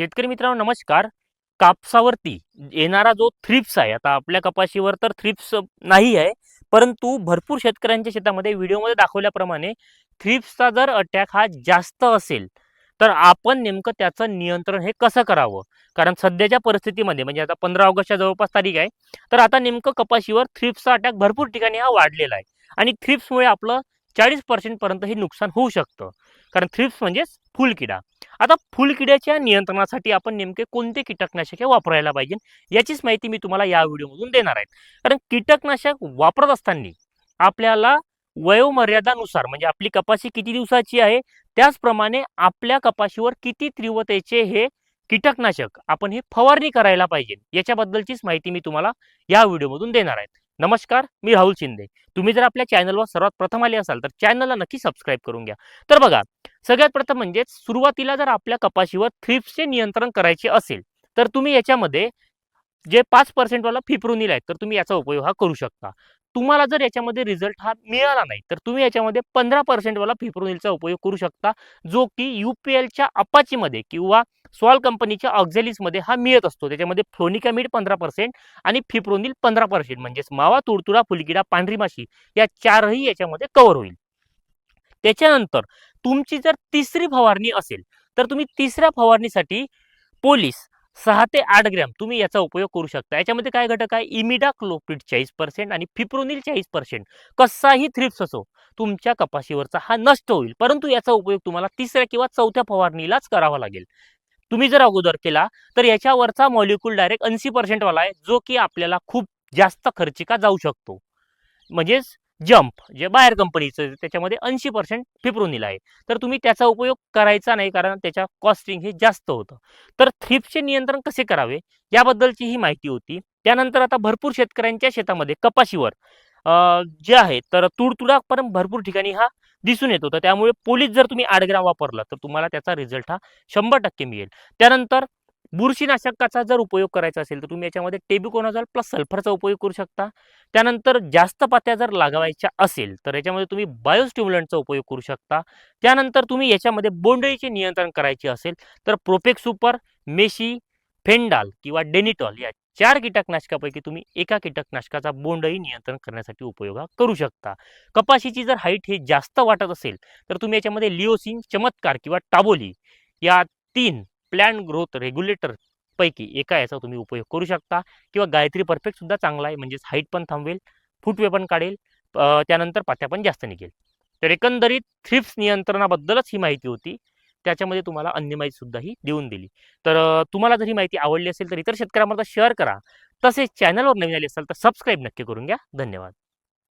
शेतकरी मित्रांनो नमस्कार. कापसावरती येणारा जो थ्रिप्स आहे आता आपल्या कपाशीवर तर थ्रिप्स नाही आहे परंतु भरपूर शेतकऱ्यांच्या शेतामध्ये व्हिडिओमध्ये दाखवल्याप्रमाणे थ्रिप्सचा जर अटॅक हा जास्त असेल तर आपण नेमकं त्याचं नियंत्रण हे कसं करावं? कारण सध्याच्या परिस्थितीमध्ये म्हणजे आता पंधरा ऑगस्टच्या जवळपास तारीख आहे तर आता नेमकं कपाशीवर थ्रिप्सचा अटॅक भरपूर ठिकाणी हा वाढलेला आहे. आणि थ्रिप्समुळे आपलं चाळीस पर्सेंटपर्यंत हे नुकसान होऊ शकतं. कारण थ्रिप्स म्हणजेच फुलकिडा. आता फुलकिड्याच्या नियंत्रणासाठी आपण नेमके कोणते कीटकनाशके वापरायला पाहिजे? याचीच माहिती मी तुम्हाला या व्हिडिओमधून देणार आहे. कारण कीटकनाशक वापरत असताना आपल्याला वयोमर्यादानुसार म्हणजे आपली कपाशी किती दिवसाची आहे त्याचप्रमाणे आपल्या कपाशीवर किती तीव्रतेचे हे कीटकनाशक आपण हे फवारणी करायला पाहिजे याच्याबद्दलचीच माहिती मी तुम्हाला या व्हिडिओमधून देणार आहे. नमस्कार मी राहुल शिंदे. तुम्ही जर आपल्या चॅनलवर सर्वात प्रथम आले असाल तर चॅनलला नक्की सबस्क्राईब करून घ्या. तर बघा सगळ्यात प्रथम म्हणजे सुरुवातीला जर आपल्या कपाशीवर थ्रिप्सचे नियंत्रण करायचे असेल तर तुम्ही याच्यामध्ये जे पाच पर्सेंटवाला फिप्रोनिल आहेत तर तुम्ही याचा उपयोग हा करू शकता. तुम्हाला जर याच्यामध्ये रिझल्ट हा मिळाला नाही तर तुम्ही याच्यामध्ये पंधरा पर्सेंटवाला फिप्रोनिलचा उपयोग करू शकता जो की यू पी एलच्या अपाचीमध्ये किंवा सॉल कंपनीच्या ऑक्झेलिसमध्ये हा मिळत असतो. त्याच्यामध्ये फ्लोनिकामिड पंधरा पर्सेंट आणि फिप्रोनिल पंधरा पर्सेंट म्हणजेच मावा तुडतुडा फुलकिडा पांढरी माशी या चारही याच्यामध्ये कव्हर होईल. त्याच्यानंतर तुमची जर तिसरी फवारणी असेल तर तुम्ही तिसऱ्या फवारणीसाठी पोलीस सहा ते आठ ग्रॅम तुम्ही याचा उपयोग करू शकता. याच्यामध्ये काय घटक आहे? इमिडा क्लोपिड चाळीस पर्सेंट आणि फिप्रोनिल चाळीस पर्सेंट कसाही थ्रिप्स असो तुमच्या कपाशीवरचा हा नष्ट होईल. परंतु याचा उपयोग तुम्हाला तिसऱ्या किंवा चौथ्या फवारणीलाच करावा लागेल. तुम्ही जर अगोदर केला तर याच्यावरचा मॉलिक्यूल डायरेक्ट ऐंशी पर्सेंटवाला आहे जो की आपल्याला खूप जास्त खर्चिका जाऊ शकतो. म्हणजेच जम्प जे बाहेर कंपनीचं त्याच्यामध्ये ऐंशी पर्सेंट फिप्रोनिल आहे. तर तुम्ही त्याचा उपयोग करायचा नाही कारण त्याच्या कॉस्टिंग हे जास्त होतं. तर थ्रिप्सचे नियंत्रण कसे करावे? याबद्दलची ही माहिती होती. त्यानंतर आता भरपूर शेतकऱ्यांच्या शेतामध्ये कपाशीवर जे आहे तर तुडतुडा पण भरपूर ठिकाणी हा दिसून येत होता. त्यामुळे पोलीस जर तुम्ही आडग्राम वापरला तर तुम्हाला त्याचा रिझल्ट हा शंभर टक्के मिळेल. त्यानंतर बुरशीनाशकाचा जर उपयोग करायचा असेल तर तुम्ही याच्यामध्ये टेबिकोनाझॉल प्लस सल्फरचा उपयोग करू शकता. त्यानंतर जास्त पात्या जर लागावायच्या असेल तर याच्यामध्ये तुम्ही बायोस्टिम्युलंटचा उपयोग करू शकता. त्यानंतर तुम्ही याच्यामध्ये बोंडळीचे नियंत्रण करायचे असेल तर प्रोपेक सुपर मेशी फेंडाल किंवा डेनिटॉल या चार कीटकनाशकापैकी तुम्ही एका कीटकनाशकाचा बोंडही नियंत्रण करण्यासाठी उपयोग करू शकता. कपाशीची जर हाईट हे जास्त वाटत असेल तर तुम्ही याच्यामध्ये लिओसिन चमत्कार किंवा टाबोली या तीन प्लॅन ग्रोथ रेग्युलेटर पैकी एका याचा तुम्ही उपयोग करू शकता. किंवा गायत्री परफेक्ट सुद्धा चांगला आहे. म्हणजेच हाईट पण थांबवेल फुटवे पण काढेल त्यानंतर पात्या पण जास्त निघेल. तर एकंदरीत थ्रिप्स नियंत्रणाबद्दलच ही माहिती होती. त्याच्यामध्ये तुम्हाला अन्य माहिती सुद्धा ही देऊन दिली. तर तुम्हाला जर ही माहिती आवडली असेल तर इतर शेतकऱ्यांमध्ये शेअर करा. तसेच चॅनलवर नवीन आले असाल तर सबस्क्राईब नक्की करून घ्या. धन्यवाद.